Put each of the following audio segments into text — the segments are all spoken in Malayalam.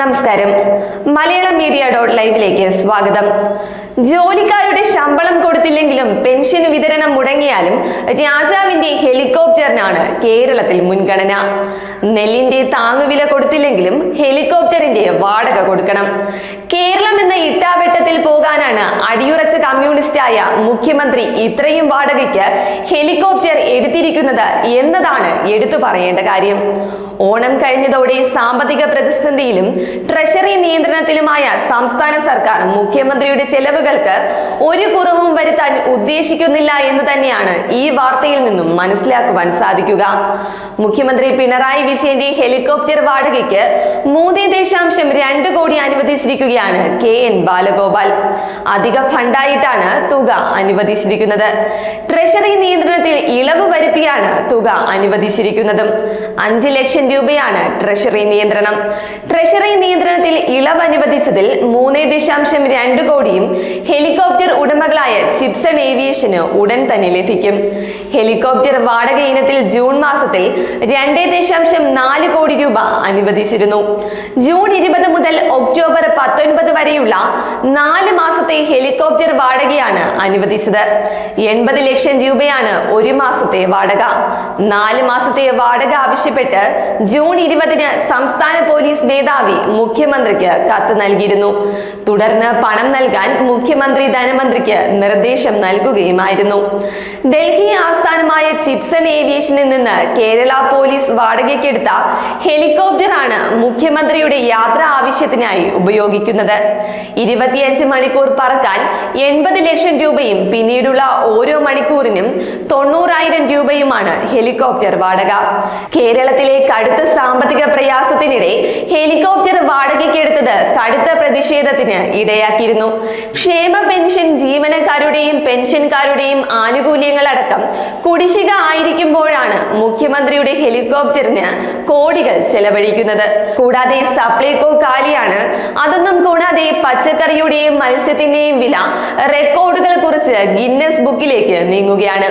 നമസ്കാരം. മലയാളം മീഡിയ ഡോട്ട് ലൈവിലേക്ക് സ്വാഗതം. ജോലിക്കാരുടെ ശമ്പളം കൊടുത്തില്ലെങ്കിലും പെൻഷൻ വിതരണം മുടങ്ങിയാലും രാജാവിന്റെ ഹെലികോപ്റ്ററിനാണ് കേരളത്തിൽ മുൻഗണന. നെല്ലിന്റെ താങ്ങുവില കൊടുത്തില്ലെങ്കിലും ഹെലികോപ്റ്ററിന്റെ വാടക കൊടുക്കണം. കേരളം എന്ന ഇട്ടാവെട്ടത്തിൽ പോകാനാണ് അടിയുറച്ച കമ്മ്യൂണിസ്റ്റായ മുഖ്യമന്ത്രി ഇത്രയും വാടകയ്ക്ക് ഹെലികോപ്റ്റർ എടുത്തിരിക്കുന്നത് എന്നതാണ് എടുത്തു പറയേണ്ട കാര്യം. ഓണം കഴിഞ്ഞതോടെ സാമ്പത്തിക പ്രതിസന്ധിയിലും ട്രഷറി നിയന്ത്രണത്തിലുമായ സംസ്ഥാന സർക്കാർ മുഖ്യമന്ത്രിയുടെ ചെലവുകൾക്ക് ഒരു കുറവും വരുത്താൻ ഉദ്ദേശിക്കുന്നില്ല എന്ന് തന്നെയാണ് ഈ വാർത്തയിൽ നിന്നും മനസ്സിലാക്കുവാൻ സാധിക്കുക. മുഖ്യമന്ത്രി പിണറായി വിജയന്റെ ഹെലികോപ്റ്റർ വാടകയ്ക്ക് മൂന്ന് ദശാംശം രണ്ട് കോടി അനുവദിച്ചിരിക്കുകയാണ് കെ എൻ ബാലഗോപാൽ. അധിക ഫണ്ടായിട്ടാണ് തുക അനുവദിച്ചിരിക്കുന്നത്. ട്രഷറി നിയന്ത്രണത്തിൽ ഇളവ് വരുത്തിയാണ് തുക അനുവദിച്ചിരിക്കുന്നത്. അഞ്ച് ലക്ഷം രൂപയാണ് ട്രഷറി നിയന്ത്രണം. ട്രഷറി നിയന്ത്രണത്തിൽ ഇളവ് അനുവദിച്ചതിൽ മൂന്ന് ദശാംശം രണ്ട് കോടിയും ഹെലികോപ്റ്റർ ഉടമകളായ ചിപ്സൺ ഏവിയേഷന് ഉടൻ തന്നെ ലഭിക്കും. ഹെലികോപ്റ്റർ വാടക ഇനത്തിൽ ജൂൺ മാസത്തിൽ രണ്ട് ദശാംശം നാല് കോടി രൂപ അനുവദിച്ചിരുന്നു. ജൂൺ ഇരുപത് മുതൽ ഒക്ടോബർ പത്തൊൻപത് വരെയുള്ള നാല് മാസത്തെ ഹെലികോപ്റ്റർ വാടകയാണ് അനുവദിച്ചത്. എൺപത് ലക്ഷം രൂപയാണ് ഒരു മാസത്തെ വാടക. നാല് മാസത്തെ വാടക ആവശ്യപ്പെട്ട് ജൂൺ ഇരുപതിന് സംസ്ഥാന പോലീസ് മേധാവി മുഖ്യമന്ത്രിക്ക് കത്ത് നൽകിയിരുന്നു. തുടർന്ന് പണം നൽകാൻ മുഖ്യമന്ത്രി ധനമന്ത്രിക്ക് നിർദ്ദേശം നൽകുകയുമായിരുന്നു. ഡൽഹി ചിപ്സൺ ഏവിയേഷനിൽ നിന്ന് കേരള പോലീസ് വാടകയ്ക്കെടുത്ത ഹെലികോപ്റ്ററാണ് മുഖ്യമന്ത്രിയുടെ യാത്ര ആവശ്യത്തിനായി ഉപയോഗിക്കുന്നത്. ഇരുപത്തിയഞ്ച് മണിക്കൂർ പറക്കാൻ എൺപത് ലക്ഷം രൂപയും പിന്നീടുള്ള ഓരോ മണിക്കൂറിനും തൊണ്ണൂറായിരം രൂപയുമാണ് ഹെലികോപ്റ്റർ വാടക. കേരളത്തിലെ കടുത്ത സാമ്പത്തിക പ്രയാസത്തിനിടെ ഹെലികോപ്റ്റർ വാടകയ്ക്കെടുത്തത് കടുത്ത പ്രതിഷേധത്തിന് ഇടയാക്കിയിരുന്നു. ക്ഷേമ പെൻഷൻ ജീവനക്കാരുടെയും പെൻഷൻകാരുടെയും ആനുകൂല്യങ്ങളടക്കം കുടിശ്ശിക ആയിരിക്കുമ്പോഴാണ് മുഖ്യമന്ത്രിയുടെ ഹെലികോപ്റ്ററിന് കോടികൾ ചെലവഴിക്കുന്നത്. കൂടാതെ സപ്ലൈകോ കാലിയാണ്. അതൊന്നും കൂടാതെ പച്ചക്കറിയുടെയും മത്സ്യത്തിന്റെയും വില റെക്കോർഡുകൾ കുറിച്ച് ഗിന്നസ് ബുക്കിലേക്ക് നീങ്ങുകയാണ്.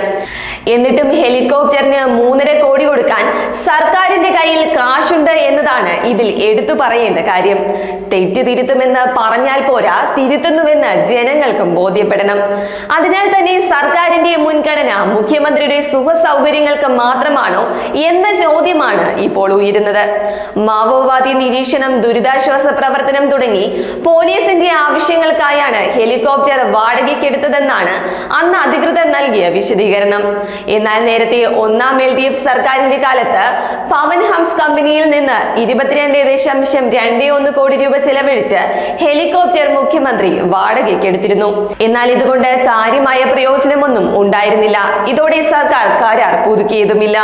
എന്നിട്ടും ഹെലികോപ്റ്ററിന് മൂന്നര കോടി കൊടുക്കാൻ സർക്കാരിന്റെ കയ്യിൽ കാശുണ്ട് എന്നതാണ് ഇതിൽ എടുത്തു പറയേണ്ട കാര്യം. തെറ്റ് തിരുത്തുമെന്ന് പറഞ്ഞാൽ പോരാ തിരുത്തുന്നുവെന്ന് ജനങ്ങൾക്കും ബോധ്യപ്പെടണം. അതിനാൽ തന്നെ സർക്കാരിന്റെ മുൻഗണന മുഖ്യമന്ത്രിയുടെ സുഖ സൗകര്യങ്ങൾക്ക് മാത്രമാണോ എന്ന ചോദ്യമാണ് ഇപ്പോൾ ഉയരുന്നത്. മാവോവാദി നിരീക്ഷണം ദുരിതാശ്വാസ പ്രവർത്തനം തുടങ്ങി പോലീസിന്റെ ആവശ്യങ്ങൾക്കായാണ് ഹെലികോപ്റ്റർ വാടകയ്ക്കെടുത്തതെന്നാണ് അന്ന് അധികൃതർ നൽകിയ വിശദീകരണം. എന്നാൽ നേരത്തെ ഒന്നാം എൽ ഡി എഫ് സർക്കാരിന്റെ കാലത്ത് പവൻ ഹംസ് കമ്പനിയിൽ നിന്ന് ഇരുപത്തിരണ്ട് ദശാംശം രണ്ട് ഒന്ന് കോടി രൂപ ചെലവഴിച്ച് ഹെലികോപ്റ്റർ മുഖ്യമന്ത്രി വാടകയ്ക്കെടുത്തിരുന്നു. എന്നാൽ ഇതുകൊണ്ട് കാര്യമായ പ്രയോജനമൊന്നും ഉണ്ടായിരുന്നില്ല. ഇതോടെ സർക്കാർ കരാർ പുതുക്കിയതുമില്ല.